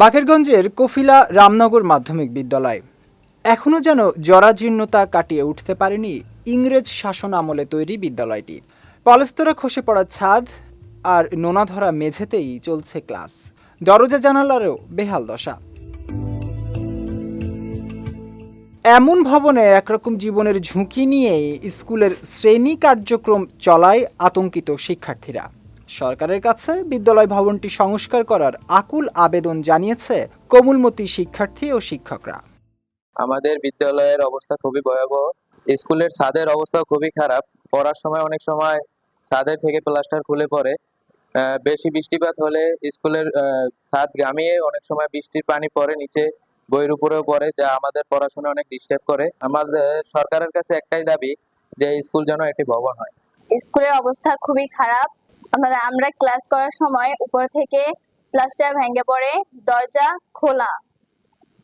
বাকেরগঞ্জের কফিলা রামনগর মাধ্যমিক বিদ্যালয়। এখনও যেন জরাজীর্ণতা কাটিয়ে উঠতে পারেনি ইংরেজ শাসন আমলে তৈরি বিদ্যালয়টি। পলেস্তরা খসে পড়া ছাদ আর নোনাধরা মেঝেতেই চলছে ক্লাস। দরজা জানালারও বেহাল দশা। এমন ভবনে একরকম জীবনের ঝুঁকি নিয়ে স্কুলের শ্রেণি কার্যক্রম চলায় আতঙ্কিত শিক্ষার্থীরা। সরকারের কাছে বিদ্যালয় ভবনটি সংস্কার করার আকুল আবেদন জানিয়েছে কোমলমতি শিক্ষার্থী ও শিক্ষকরা। আমাদের বিদ্যালয়ের অবস্থা খুবই ভয়াবহ। স্কুলের ছাদের অবস্থা খুবই খারাপ। পড়ার সময় অনেক সময় ছাদের থেকে প্লাস্টার খুলে পড়ে। আহ, বেশি বৃষ্টিপাত হলে স্কুলের আহ, ছাদ গামিয়ে অনেক সময় বৃষ্টির পানি পড়ে নিচে বইয়ের উপরেও পড়ে যা আমাদের পড়াশোনা অনেক ডিস্টার্ব করে। আমাদের সরকারের কাছে একটাই দাবি যে স্কুল যেন একটি ভবন হয়। স্কুলের অবস্থা খুবই খারাপ। আমরা আমরা ক্লাস করার সময় উপর থেকে প্লাস্টার ভেঙে পড়ে দরজা খোলা।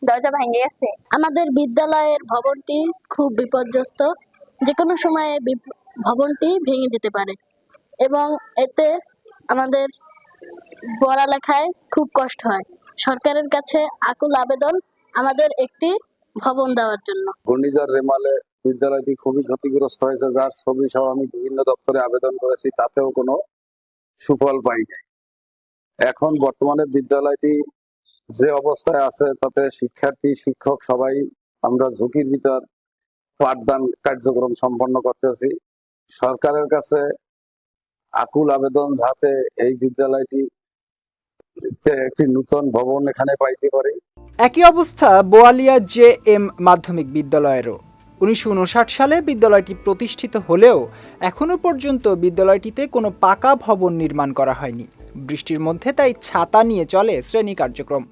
দরজা ভেঙে গেছে। আমাদের বিদ্যালয়ের ভবনটি খুব বিপর্যস্ত। যে কোনো সময়ে বিপ- ভবনটি ভেঙে যেতে পারে। এবং এতে আমাদের পড়ালেখায় খুব কষ্ট হয়। সরকারের কাছে আকুল আবেদন আমাদের একটি ভবন দেওয়ার জন্য। ঘূর্ণিঝড় রেমালে বিদ্যালয়টি খুবই ক্ষতিগ্রস্ত হয়েছে। যার ছবি সহ আমি বিভিন্ন দপ্তরে আবেদন করেছি। তাতেও কোনো সুফল পাই নাই। এখন বর্তমানে বিদ্যালয়টি যে অবস্থায় আছে, তাতে শিক্ষার্থী, শিক্ষক সবাই আমরা ঝুঁকির ভিতর পাঠদান কার্যক্রম সম্পন্ন করতেছি। সরকারের কাছে আকুল আবেদন যাতে এই বিদ্যালয়টি একটি নূতন ভবন এখানে পাইতে পারি। একই অবস্থা বোয়ালিয়া জে এম মাধ্যমিক বিদ্যালয়েরও। উনিশশো উনষাট সালে বিদ্যালয়টি প্রতিষ্ঠিত হলেও এখনও পর্যন্ত বিদ্যালয়টিতে কোনো পাকা ভবন নির্মাণ করা হয়নি। বৃষ্টির মধ্যে তাই ছাতা নিয়ে চলে শ্রেণি কার্যক্রম।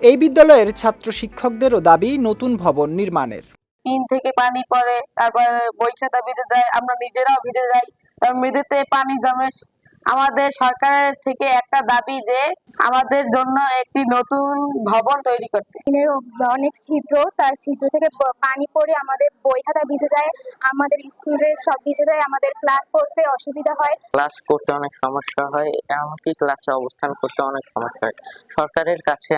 এই বিদ্যালয়ের ছাত্র শিক্ষকদেরও দাবি নতুন ভবন নির্মাণের। টিন থেকে পানি পড়ে, তারপরে বই খাতা ভিজে যায়, আমরা নিজেরাও ভিজে যাই। মেঝেতে পানি জমে আমাদের সরকারের থেকে একটা দাবি যে আমাদের জন্য একটি নতুন ভবন তৈরি করতে। টিনের অনেক ছিদ্র তার ছিদ্র থেকে পানি পড়ে আমাদের বই খাতা ভিজে যায় আমাদের স্কুলের সব ভিজে যায় আমাদের ক্লাস করতে অসুবিধা হয়। ক্লাস করতে অনেক সমস্যা হয় এমনকি ক্লাসে অবস্থান করতে অনেক সমস্যা হয়। সরকারের কাছে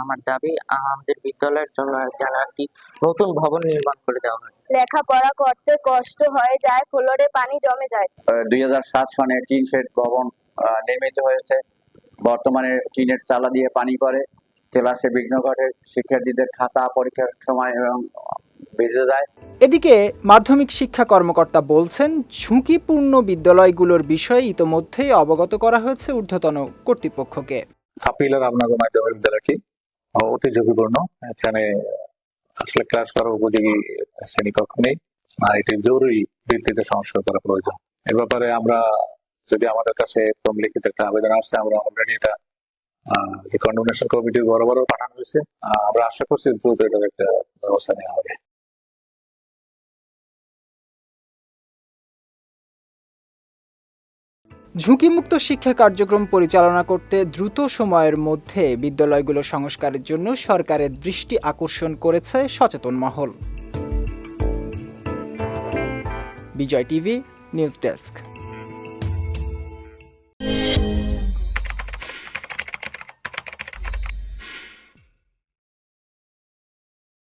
আমার দাবি আমাদের বিদ্যালয়ের জন্য যেন একটি নতুন ভবন নির্মাণ করে দেওয়া হয়। লেখাপড়া করতে কষ্ট হয়ে যায় ফ্লোরে পানি জমে যায়। দুই সনে টিন শেড ভবন আহ, নির্মিত হয়েছে। বর্তমানে টিনের চালা দিয়ে পানি পড়ে। ক্লাসে বিঘ্ন ঘটে শিক্ষার্থীদের খাতা পরীক্ষার সময় এবং বেজে যায়। এদিকে মাধ্যমিক শিক্ষা কর্মকর্তা বলছেন ঝুঁকিপূর্ণ বিদ্যালয়গুলোর বিষয়ে ইতোমধ্যেই অবগত করা হয়েছে ঊর্ধ্বতন কর্তৃপক্ষকে। কাপিলা রামনগর মাধ্যমিক বিদ্যালয়টি অতি ঝুঁকিপূর্ণ। এখানে আসলে ক্লাস করার উপযোগী শ্রেণীকক্ষ নেই। আর এটি জরুরি ভিত্তিতে সংস্কার করা প্রয়োজন। এ ব্যাপারে আমরা যদি আমাদের কাছে এরকম লিখিত একটা আবেদন আসছে আমরা অলরেডি এটা যে কন্ডোনেশন কমিটি বরাবরও পাঠানো হয়েছে। আমরা আশা করছি দ্রুত এটার একটা ব্যবস্থা নেওয়া হবে। ঝুঁকিমুক্ত শিক্ষা কার্যক্রম পরিচালনা করতে দ্রুত সময়ের মধ্যে বিদ্যালয়গুলো সংস্কারের জন্য সরকারের দৃষ্টি আকর্ষণ করেছে সচেতন মহল। Bijoy TV, news desk.